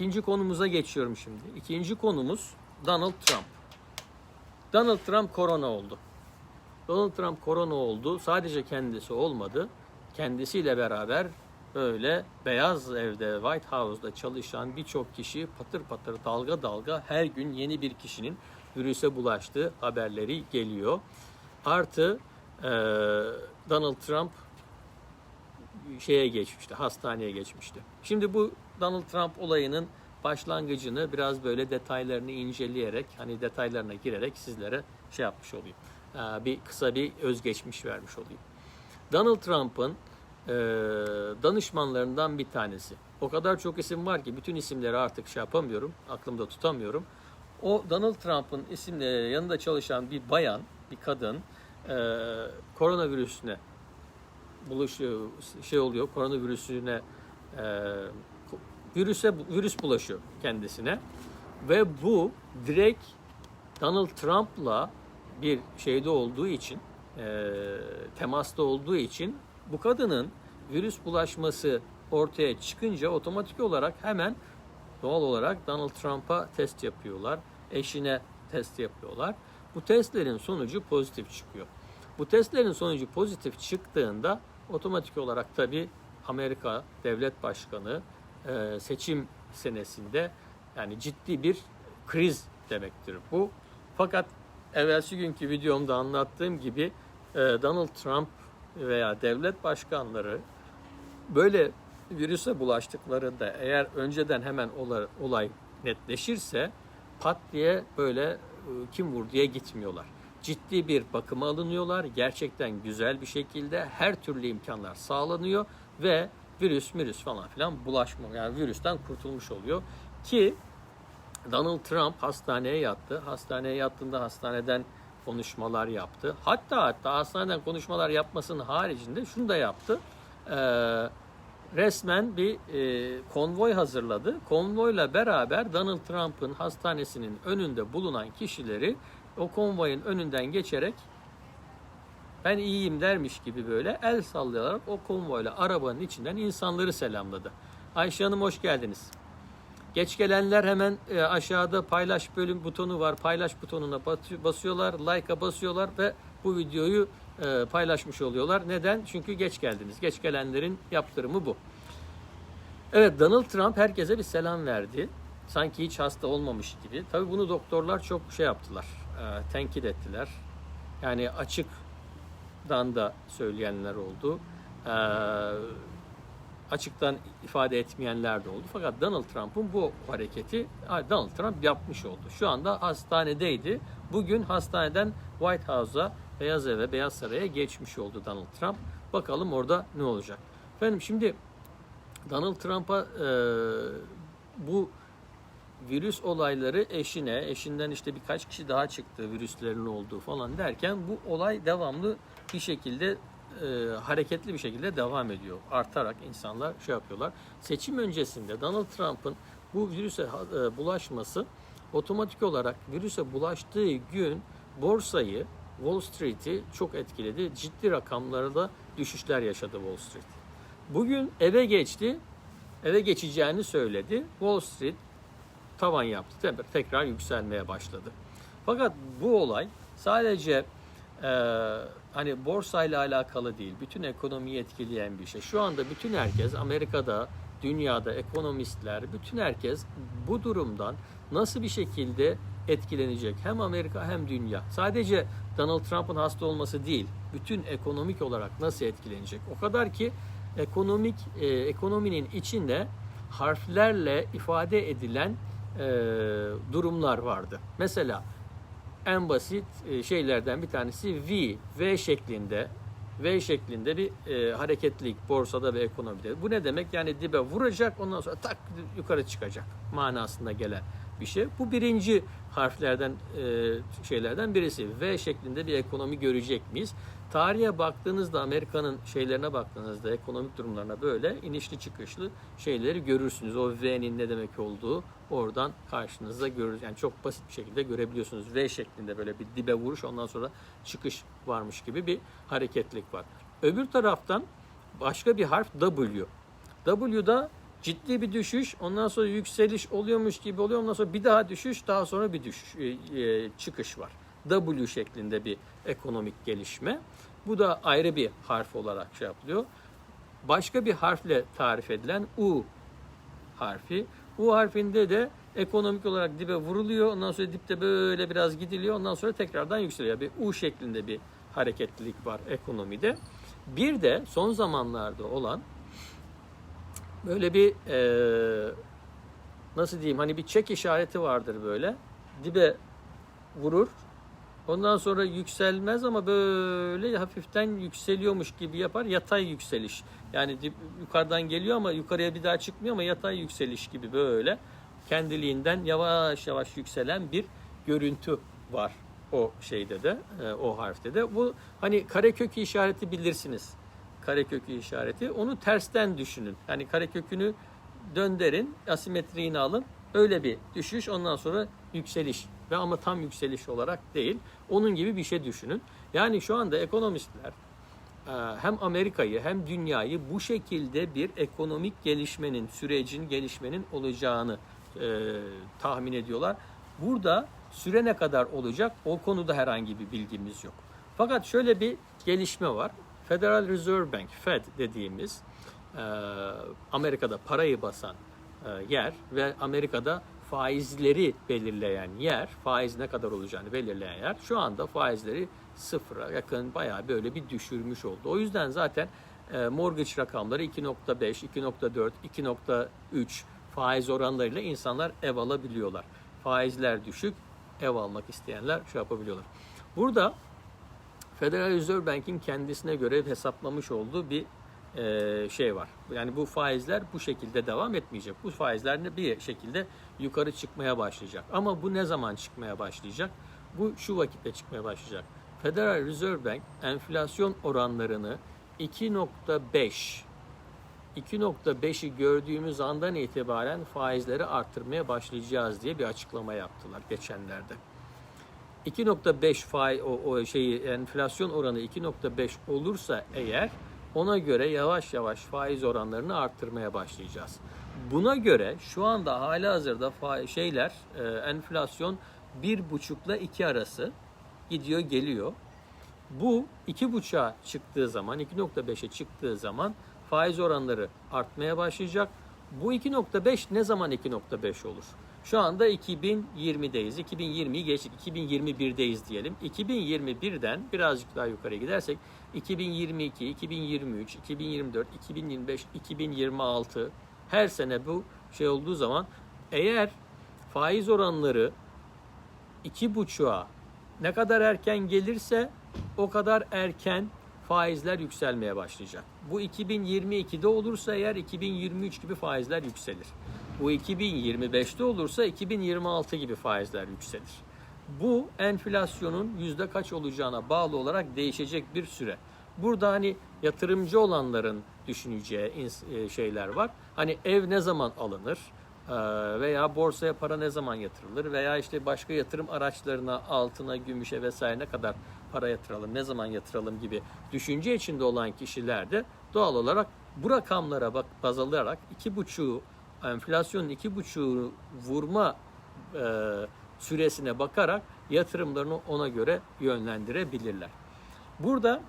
İkinci konumuza geçiyorum şimdi. İkinci konumuz Donald Trump. Donald Trump korona oldu. Donald Trump korona oldu. Sadece kendisi olmadı. Kendisiyle beraber böyle Beyaz Ev'de, White House'da çalışan birçok kişi patır patır dalga dalga her gün yeni bir kişinin virüse bulaştığı haberleri geliyor. Artı eee, Donald Trump şeye geçmişti, hastaneye geçmişti. Şimdi bu Donald Trump olayının başlangıcını biraz böyle detaylarını inceleyerek, hani detaylarına girerek sizlere şey yapmış olayım. Ee, Bir kısa bir özgeçmiş vermiş olayım. Donald Trump'ın e, danışmanlarından bir tanesi. O kadar çok isim var ki bütün isimleri artık şey yapamıyorum, aklımda tutamıyorum. O Donald Trump'ın isimle yanında çalışan bir bayan, bir kadın e, koronavirüsüne bulaşıyor, şey oluyor, koronavirüsüne e, virüse virüs bulaşıyor kendisine ve bu direkt Donald Trump'la bir şeyde olduğu için e, temasta olduğu için bu kadının virüs bulaşması ortaya çıkınca otomatik olarak hemen doğal olarak Donald Trump'a test yapıyorlar. Eşine test yapıyorlar. Bu testlerin sonucu pozitif çıkıyor. Bu testlerin sonucu pozitif çıktığında otomatik olarak tabi Amerika Devlet Başkanı e, seçim senesinde yani ciddi bir kriz demektir bu. Fakat evvelsi günkü videomda anlattığım gibi e, Donald Trump veya devlet başkanları böyle virüse bulaştıklarında eğer önceden hemen olay, olay netleşirse pat diye böyle e, kim vur diye gitmiyorlar. Ciddi bir bakıma alınıyorlar. Gerçekten güzel bir şekilde her türlü imkanlar sağlanıyor ve virüs virüs falan filan bulaşma yani virüsten kurtulmuş oluyor ki Donald Trump hastaneye yattı. Hastaneye yattığında hastaneden konuşmalar yaptı. Hatta hatta hastaneden konuşmalar yapmasının haricinde şunu da yaptı. Ee, resmen bir e, konvoy hazırladı. Konvoyla beraber Donald Trump'ın hastanesinin önünde bulunan kişileri o konvoyun önünden geçerek ben iyiyim dermiş gibi böyle el sallayarak o konvoyla arabanın içinden insanları selamladı. Ayşe Hanım hoş geldiniz. Geç gelenler hemen e, aşağıda paylaş bölüm butonu var. Paylaş butonuna basıyorlar, like'a basıyorlar ve bu videoyu e, paylaşmış oluyorlar. Neden? Çünkü geç geldiniz. Geç gelenlerin yaptırımı bu. Evet Donald Trump herkese bir selam verdi. Sanki hiç hasta olmamış gibi. Tabii bunu doktorlar çok şey yaptılar. e, tenkit ettiler. Yani açıktan da söyleyenler oldu. E, açıktan ifade etmeyenler de oldu. Fakat Donald Trump'ın bu hareketi Donald Trump yapmış oldu. Şu anda hastanedeydi. Bugün hastaneden White House'a, Beyaz Ev'e, Beyaz Saray'a geçmiş oldu Donald Trump. Bakalım orada ne olacak. Efendim şimdi Donald Trump'a e, bu virüs olayları eşine, eşinden işte birkaç kişi daha çıktı virüslerin olduğu falan derken bu olay devamlı bir şekilde e, hareketli bir şekilde devam ediyor. Artarak insanlar şey yapıyorlar. Seçim öncesinde Donald Trump'ın bu virüse e, bulaşması otomatik olarak virüse bulaştığı gün borsayı, Wall Street'i çok etkiledi. Ciddi rakamlarda düşüşler yaşadı Wall Street. Bugün eve geçti. Eve geçeceğini söyledi. Wall Street tavan yaptı. Tekrar- yükselmeye başladı. Fakat bu olay sadece hani borsayla alakalı değil, bütün ekonomiyi etkileyen bir şey. Şu anda bütün herkes Amerika'da, dünyada ekonomistler, bütün herkes bu durumdan nasıl bir şekilde etkilenecek? Hem Amerika hem dünya. Sadece Donald Trump'ın hasta olması değil, bütün ekonomik olarak nasıl etkilenecek? O kadar ki ekonomik e, ekonominin içinde harflerle ifade edilen e, durumlar vardı. Mesela en basit e, şeylerden bir tanesi V, V şeklinde V şeklinde bir e, hareketlilik borsada ve ekonomide. Bu ne demek? Yani dibe vuracak ondan sonra tak yukarı çıkacak manasında gelen bir şey. Bu birinci harflerden e, şeylerden birisi. V şeklinde bir ekonomi görecek miyiz? Tarihe baktığınızda Amerika'nın şeylerine baktığınızda ekonomik durumlarına böyle inişli çıkışlı şeyleri görürsünüz. O V'nin ne demek olduğu oradan karşınıza görürüz. Yani çok basit bir şekilde görebiliyorsunuz. V şeklinde böyle bir dibe vuruş ondan sonra çıkış varmış gibi bir hareketlik var. Öbür taraftan başka bir harf W. W'da ciddi bir düşüş, ondan sonra yükseliş oluyormuş gibi oluyor. Ondan sonra bir daha düşüş, daha sonra bir düşüş, e, e, çıkış var. W şeklinde bir ekonomik gelişme. Bu da ayrı bir harf olarak şey yapılıyor. Başka bir harfle tarif edilen U harfi. U harfinde de ekonomik olarak dibe vuruluyor. Ondan sonra dipte böyle biraz gidiliyor. Ondan sonra tekrardan yükseliyor. Bir U şeklinde bir hareketlilik var ekonomide. Bir de son zamanlarda olan böyle bir e, nasıl diyeyim hani bir çek işareti vardır böyle. Dibe vurur. Ondan sonra yükselmez ama böyle hafiften yükseliyormuş gibi yapar. Yatay yükseliş. Yani dip, yukarıdan geliyor ama yukarıya bir daha çıkmıyor ama yatay yükseliş gibi böyle kendiliğinden yavaş yavaş yükselen bir görüntü var o şeyde de e, o harfte de. Bu hani karekökü işareti bilirsiniz. Karekökü işareti. Onu tersten düşünün. Yani karekökünü döndürün, asimetriğini alın. Öyle bir düşüş ondan sonra yükseliş ve ama tam yükseliş olarak değil. Onun gibi bir şey düşünün. Yani şu anda ekonomistler e, hem Amerika'yı hem dünyayı bu şekilde bir ekonomik gelişmenin, sürecin gelişmenin olacağını e, tahmin ediyorlar. Burada süre ne kadar olacak o konuda herhangi bir bilgimiz yok. Fakat şöyle bir gelişme var. Federal Reserve Bank, Fed dediğimiz e, Amerika'da parayı basan e, yer ve Amerika'da faizleri belirleyen yer, faiz ne kadar olacağını belirleyen yer şu anda faizleri sıfıra yakın bayağı böyle bir düşürmüş oldu. O yüzden zaten e, mortgage rakamları 2.5, 2.4, 2.3 faiz oranlarıyla insanlar ev alabiliyorlar. Faizler düşük, ev almak isteyenler şey yapabiliyorlar. Burada Federal Reserve Bank'in kendisine göre hesaplamış olduğu bir e, şey var. Yani bu faizler bu şekilde devam etmeyecek. Bu faizler bir şekilde yukarı çıkmaya başlayacak. Ama bu ne zaman çıkmaya başlayacak? Bu şu vakitte çıkmaya başlayacak. Federal Reserve Bank enflasyon oranlarını 2.5 2.5'i gördüğümüz andan itibaren faizleri arttırmaya başlayacağız diye bir açıklama yaptılar geçenlerde. 2.5 faiz o, o şeyi enflasyon oranı 2.5 olursa eğer ona göre yavaş yavaş faiz oranlarını arttırmaya başlayacağız. Buna göre şu anda hala hazırda şeyler e, enflasyon 1.5 ile 2 arası gidiyor geliyor. Bu 2.5'a çıktığı zaman 2.5'e çıktığı zaman faiz oranları artmaya başlayacak. Bu 2.5 ne zaman 2.5 olur? Şu anda 2020'deyiz. 2020'yi geçtik. 2021'deyiz diyelim. 2021'den birazcık daha yukarı gidersek 2022, 2023, 2024, 2025, 2026 her sene bu şey olduğu zaman eğer faiz oranları 2.5'a ne kadar erken gelirse o kadar erken faizler yükselmeye başlayacak. Bu 2022'de olursa eğer 2023 gibi faizler yükselir. Bu 2025'te olursa 2026 gibi faizler yükselir. Bu enflasyonun yüzde kaç olacağına bağlı olarak değişecek bir süre. Burada hani yatırımcı olanların düşüneceği e, şeyler var. Hani ev ne zaman alınır? E, veya borsaya para ne zaman yatırılır veya işte başka yatırım araçlarına altına, gümüşe vesaire ne kadar para yatıralım, ne zaman yatıralım gibi düşünce içinde olan kişiler de doğal olarak bu rakamlara bak baz alarak iki buçuğu enflasyonun iki buçuğu vurma e, süresine bakarak yatırımlarını ona göre yönlendirebilirler. Burada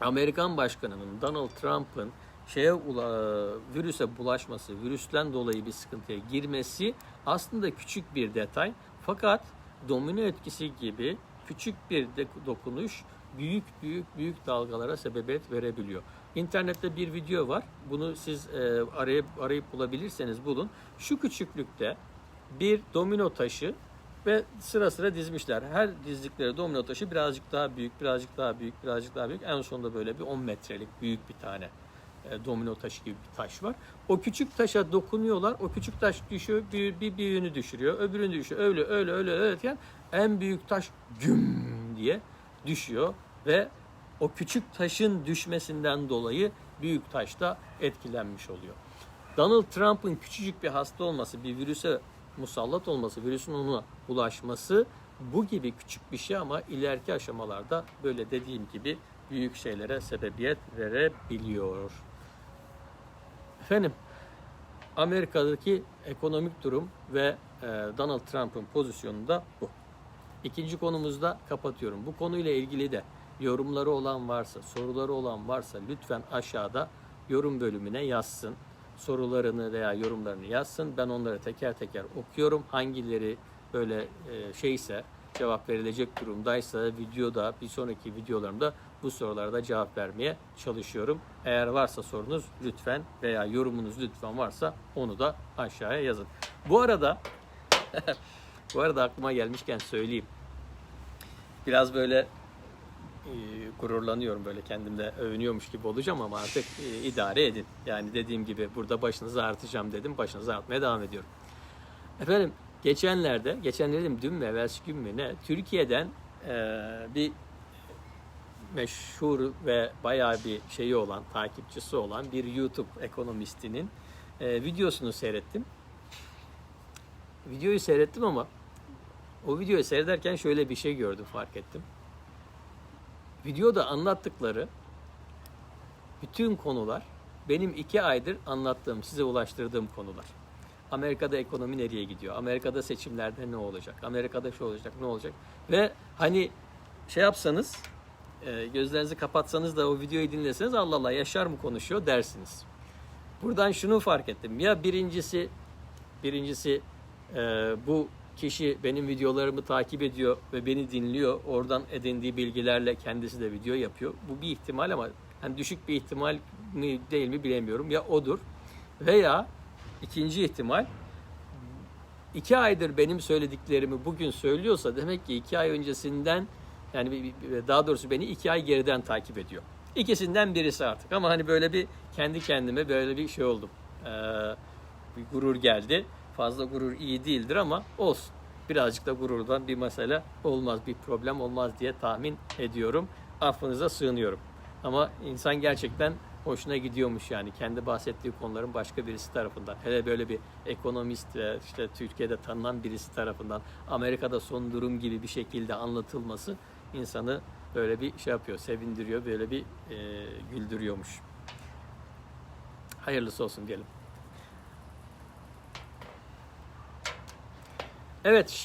Amerikan Başkanı'nın Donald Trump'ın şeye virüse bulaşması, virüsten dolayı bir sıkıntıya girmesi aslında küçük bir detay. Fakat domino etkisi gibi küçük bir dokunuş büyük büyük büyük dalgalara sebebiyet verebiliyor. İnternette bir video var. Bunu siz e, arayıp arayıp bulabilirseniz bulun. Şu küçüklükte bir domino taşı ve sıra sıra dizmişler. Her dizdikleri domino taşı birazcık daha büyük, birazcık daha büyük, birazcık daha büyük. En sonunda böyle bir 10 metrelik büyük bir tane e, domino taşı gibi bir taş var. O küçük taşa dokunuyorlar. O küçük taş düşüyor, bir, bir büyüğünü düşürüyor, öbürünü düşüyor. Öyle öyle öyle öyle diyen en büyük taş güm diye düşüyor ve o küçük taşın düşmesinden dolayı büyük taş da etkilenmiş oluyor. Donald Trump'ın küçücük bir hasta olması, bir virüse musallat olması, virüsün ona bulaşması bu gibi küçük bir şey ama ileriki aşamalarda böyle dediğim gibi büyük şeylere sebebiyet verebiliyor. Efendim Amerika'daki ekonomik durum ve e, Donald Trump'ın pozisyonu da bu. İkinci konumuzda kapatıyorum. Bu konuyla ilgili de yorumları olan varsa, soruları olan varsa lütfen aşağıda yorum bölümüne yazsın. Sorularını veya yorumlarını yazsın. Ben onları teker teker okuyorum. Hangileri böyle e, şeyse, cevap verilecek durumdaysa videoda, bir sonraki videolarımda bu sorulara da cevap vermeye çalışıyorum. Eğer varsa sorunuz lütfen veya yorumunuz lütfen varsa onu da aşağıya yazın. Bu arada bu arada aklıma gelmişken söyleyeyim. Biraz böyle e, gururlanıyorum böyle kendimde övünüyormuş gibi olacağım ama artık e, idare edin. Yani dediğim gibi burada başınızı artacağım dedim. Başınızı artmaya devam ediyorum. Efendim geçenlerde, geçen dedim dün mü evvelsi gün mü ne Türkiye'den e, bir meşhur ve bayağı bir şeyi olan, takipçisi olan bir YouTube ekonomistinin e, videosunu seyrettim. Videoyu seyrettim ama o videoyu seyrederken şöyle bir şey gördüm, fark ettim. Videoda anlattıkları bütün konular benim iki aydır anlattığım, size ulaştırdığım konular. Amerika'da ekonomi nereye gidiyor? Amerika'da seçimlerde ne olacak? Amerika'da şu olacak, ne olacak? Ve hani şey yapsanız, e, gözlerinizi kapatsanız da o videoyu dinleseniz Allah Allah Yaşar mı konuşuyor dersiniz. Buradan şunu fark ettim. Ya birincisi, birincisi e, bu kişi benim videolarımı takip ediyor ve beni dinliyor. Oradan edindiği bilgilerle kendisi de video yapıyor. Bu bir ihtimal ama hani düşük bir ihtimal mi değil mi bilemiyorum. Ya odur veya ikinci ihtimal iki aydır benim söylediklerimi bugün söylüyorsa demek ki iki ay öncesinden yani daha doğrusu beni iki ay geriden takip ediyor. İkisinden birisi artık ama hani böyle bir kendi kendime böyle bir şey oldum. Ee, bir gurur geldi. Fazla gurur iyi değildir ama olsun. Birazcık da gururdan bir mesele olmaz, bir problem olmaz diye tahmin ediyorum. Affınıza sığınıyorum. Ama insan gerçekten hoşuna gidiyormuş yani kendi bahsettiği konuların başka birisi tarafından. Hele böyle bir ekonomist işte Türkiye'de tanınan birisi tarafından Amerika'da son durum gibi bir şekilde anlatılması insanı böyle bir şey yapıyor, sevindiriyor, böyle bir e, güldürüyormuş. Hayırlısı olsun diyelim. Evet,